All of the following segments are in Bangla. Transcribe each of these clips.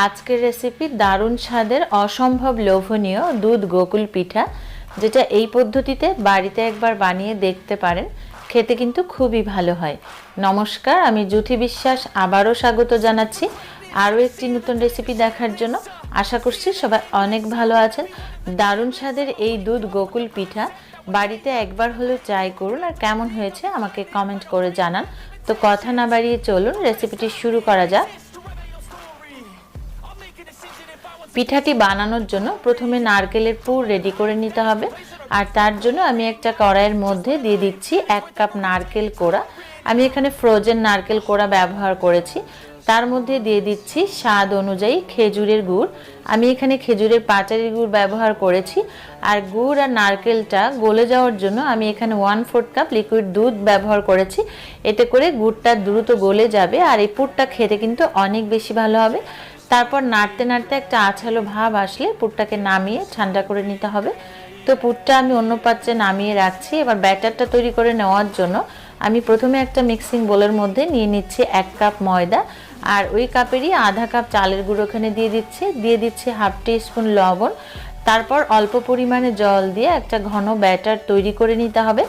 আজকের রেসিপি দারুণ স্বাদের, অসম্ভব লোভনীয় দুধ গোকুল পিঠা, যেটা এই পদ্ধতিতে বাড়িতে একবার বানিয়ে দেখতে পারেন। খেতে কিন্তু খুবই ভালো হয়। নমস্কার, আমি জ্যোতি বিশ্বাস আবারও স্বাগত জানাচ্ছি আরও একটি নতুন রেসিপি দেখার জন্য। আশা করছি সবাই অনেক ভালো আছেন। দারুণ স্বাদের এই দুধ গোকুল পিঠা বাড়িতে একবার হলেও ট্রাই করুন আর কেমন হয়েছে আমাকে কমেন্ট করে জানান। তো কথা না বাড়িয়ে চলুন রেসিপিটি শুরু করা যাক। পিঠাটি বানানোর জন্য প্রথমে নারকেলের পুর রেডি করে নিতে হবে। আর তার জন্য আমি একটা কড়াইয়ের মধ্যে দিয়ে দিচ্ছি এক কাপ নারকেল কোড়া। আমি এখানে ফ্রোজেন নারকেল কোড়া ব্যবহার করেছি। তার মধ্যে দিয়ে দিচ্ছি স্বাদ অনুযায়ী খেজুরের গুড়। আমি এখানে খেজুরের পাটারি গুড় ব্যবহার করেছি। আর গুড় আর নারকেলটা গলে যাওয়ার জন্য আমি এখানে ওয়ান ফোর্থ কাপ লিকুইড দুধ ব্যবহার করেছি। এতে করে গুড়টা দ্রুত গলে যাবে আর এই পুরটা খেতে কিন্তু অনেক বেশি ভালো হবে। তারপর নাড়তে নাড়তে একটা আছালো ভাব আসলে পুরটাকে নামিয়ে ঠান্ডা করে নিতে হবে। তো পুরটা আমি অন্য পাত্রে নামিয়ে রাখছি। এবার ব্যাটারটা তৈরি করে নেওয়ার জন্য আমি প্রথমে একটা মিক্সিং বোলের মধ্যে নিয়ে নিচ্ছি এক কাপ ময়দা। আর ওই কাপেরই আধা কাপ চালের গুঁড়ো ওখানে দিয়ে দিচ্ছি। দিয়ে দিচ্ছি হাফ টি স্পুন লবণ। তারপর অল্প পরিমাণে জল দিয়ে একটা ঘন ব্যাটার তৈরি করে নিতে হবে।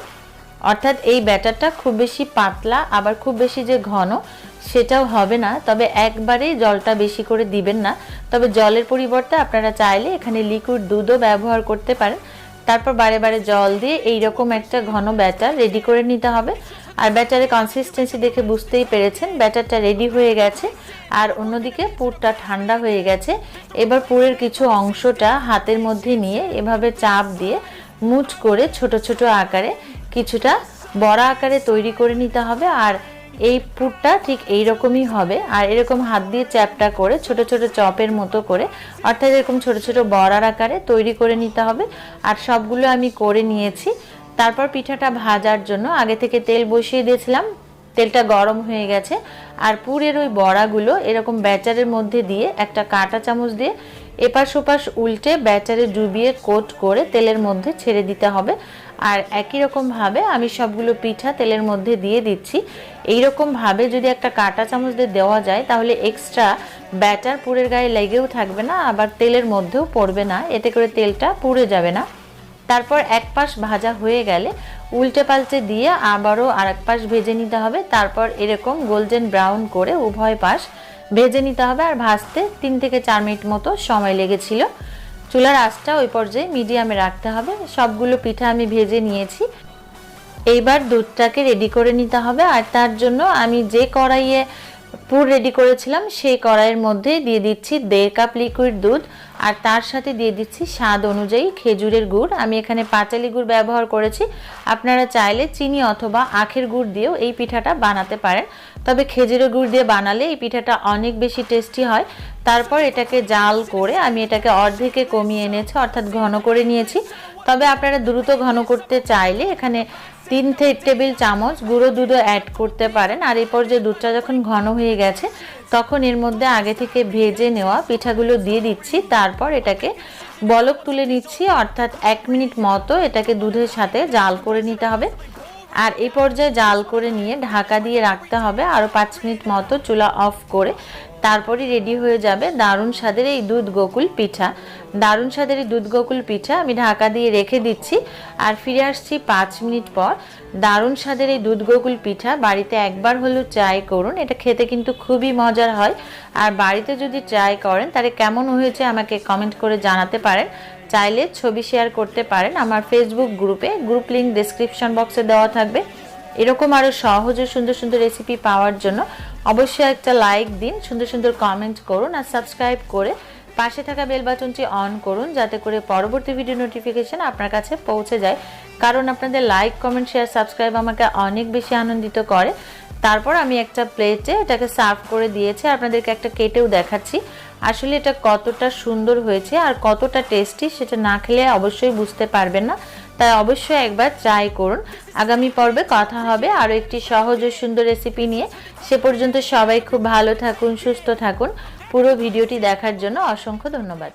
অর্থাৎ এই ব্যাটারটা খুব বেশি পাতলা, আবার খুব বেশি যে ঘন সেটাও হবে না, তবে একবারেই জলটা বেশি করে দিবেন না। তবে জলের পরিবর্তে আপনারা চাইলে এখানে লিকুইড দুধও ব্যবহার করতে পারেন। তারপর বারে বারে জল দিয়ে এই রকম একটা ঘন ব্যাটার রেডি করে নিতে হবে। আর ব্যাটারের কনসিস্টেন্সি দেখে বুঝতেই পেরেছেন, ব্যাটারটা রেডি হয়ে গেছে। আর অন্যদিকে পুরটা ঠান্ডা হয়ে গেছে। এবার পুরের কিছু অংশটা হাতের মধ্যে নিয়ে এভাবে চাপ দিয়ে মুচ করে ছোট ছোট আকারে কিছুটা বড়া আকারে তৈরি করে নিতে হবে। আর এই পুরটা ঠিক এই রকমই হবে। আর এরকম হাত দিয়ে চ্যাপটা করে ছোট ছোট চপের মতো করে, অর্থাৎ এরকম ছোট ছোট বড়ার আকারে তৈরি করে নিতে হবে। আর সবগুলো আমি করে নিয়েছি। তারপর পিঠাটা ভাজার জন্য আগে থেকে তেল বসিয়ে দিয়েছিলাম। তেলটা গরম হয়ে গেছে, আর পুরের ওই বড়াগুলো এরকম ব্যাচারের মধ্যে দিয়ে একটা কাঁটা চামচ দিয়ে এপাশ ওপাশ উল্টে ব্যাটারে ডুবিয়ে কোট করে তেলের মধ্যে ছেড়ে দিতে হবে। আর একই রকমভাবে আমি সবগুলো পিঠা তেলের মধ্যে দিয়ে দিচ্ছি। এই ভাবে যদি একটা কাঁটা চামচ দিয়ে দেওয়া যায়, তাহলে এক্সট্রা ব্যাটার পুরের গায়ে লেগেও থাকবে না, আবার তেলের মধ্যেও পড়বে না। এতে করে তেলটা পুড়ে যাবে না। তারপর এক পাশ ভাজা হয়ে গেলে উল্টে পাল্টে দিয়ে আবারও আর এক পাশ ভেজে নিতে হবে। তারপর এরকম গোল্ডেন ব্রাউন করে উভয় পাশ ভেজে নিতে হবে আর ভাজতে তিন থেকে চার মিনিট মতো সময় লেগেছিল। চুলার আঁচটা ওই পর্যায়ে মিডিয়ামে রাখতে হবে। সবগুলো পিঠা আমি ভেজে নিয়েছি। এইবার দুধটাকে রেডি করে নিতে হবে। আর তার জন্য আমি যে কড়াইয়ে পুর রেডি করেছিলাম, সেই কড়াইয়ের মধ্যে দিয়ে দিচ্ছি দেড় কাপ লিকুইড দুধ আর তার সাথে দিয়ে দিচ্ছি স্বাদ অনুযায়ী খেজুরের গুড়। আমি এখানে পাঁচালি গুড় ব্যবহার করেছি। আপনারা চাইলে চিনি অথবা আখের গুড় দিয়েও এই পিঠাটা বানাতে পারেন। তবে খেজুরের গুড় দিয়ে বানালে এই পিঠাটা অনেক বেশি টেস্টি হয়। তারপর এটাকে জাল করে আমি এটাকে অর্ধেকে কমিয়ে এনেছি, অর্থাৎ ঘন করে নিয়েছি। তবে আপনারা দ্রুত ঘন করতে চাইলে এখানে তিন টেবিল চামচ গুঁড়ো দুধও অ্যাড করতে পারেন। আর এই পর্যায়ে দুধটা যখন ঘন হয়ে গেছে, তখন এর মধ্যে আগে থেকে ভেজে নেওয়া পিঠাগুলো দিয়ে দিচ্ছি। তারপর এটাকে বলক তুলে নিচ্ছি, অর্থাৎ এক মিনিট মতো এটাকে দুধের সাথে জাল করে নিতে হবে। আর এই পর্যায়ে জাল করে নিয়ে ঢাকা দিয়ে রাখতে হবে। আরও পাঁচ মিনিট মতো চুলা অফ করে তারপরই রেডি হয়ে যাবে দারুণ স্বাদের এই দুধ গোকুল পিঠা। দারুণ স্বাদের এই দুধ গোকুল পিঠা আমি ঢাকা দিয়ে রেখে দিচ্ছি আর ফিরে আসছি পাঁচ মিনিট পর। দারুণ স্বাদের এই দুধ গোকুল পিঠা বাড়িতে একবার হলেও ট্রাই করুন, এটা খেতে কিন্তু খুবই মজার হয়। আর বাড়িতে যদি ট্রাই করেন, তাহলে কেমন হয়েছে আমাকে কমেন্ট করে জানাতে পারেন। চাইলে ছবি শেয়ার করতে পারেন, আমার ফেসবুক গ্রুপে গ্রুপ লিঙ্ক ডিসক্রিপশন বক্সে দেওয়া থাকবে। এরকম আরও সহজ ও সুন্দর সুন্দর রেসিপি পাওয়ার জন্য অবশ্যই একটা লাইক দিন, সুন্দর সুন্দর কমেন্ট করুন আর সাবস্ক্রাইব করে পাশে থাকা বেল বাটনটি অন করুন যাতে করে পরবর্তী ভিডিও নোটিফিকেশন আপনার কাছে পৌঁছে যায়। কারণ আপনাদের লাইক কমেন্ট শেয়ার সাবস্ক্রাইব আমাকে অনেক বেশি আনন্দিত করে। তারপর আমি একটা প্লেটে এটাকে সার্ভ করে দিয়েছি, আপনাদেরকে একটা কেটেও দেখাচ্ছি। আসলে এটা কতটা সুন্দর হয়েছে আর কতটা টেস্টি সেটা না খেলে অবশ্যই বুঝতে পারবেন না। তাই অবশ্যই একবার ট্রাই করুন। আগামী পর্বে কথা হবে আরও একটি সহজ ও সুন্দর রেসিপি নিয়ে। সে পর্যন্ত সবাই খুব ভালো থাকুন, সুস্থ থাকুন। পুরো ভিডিওটি দেখার জন্য অসংখ্য ধন্যবাদ।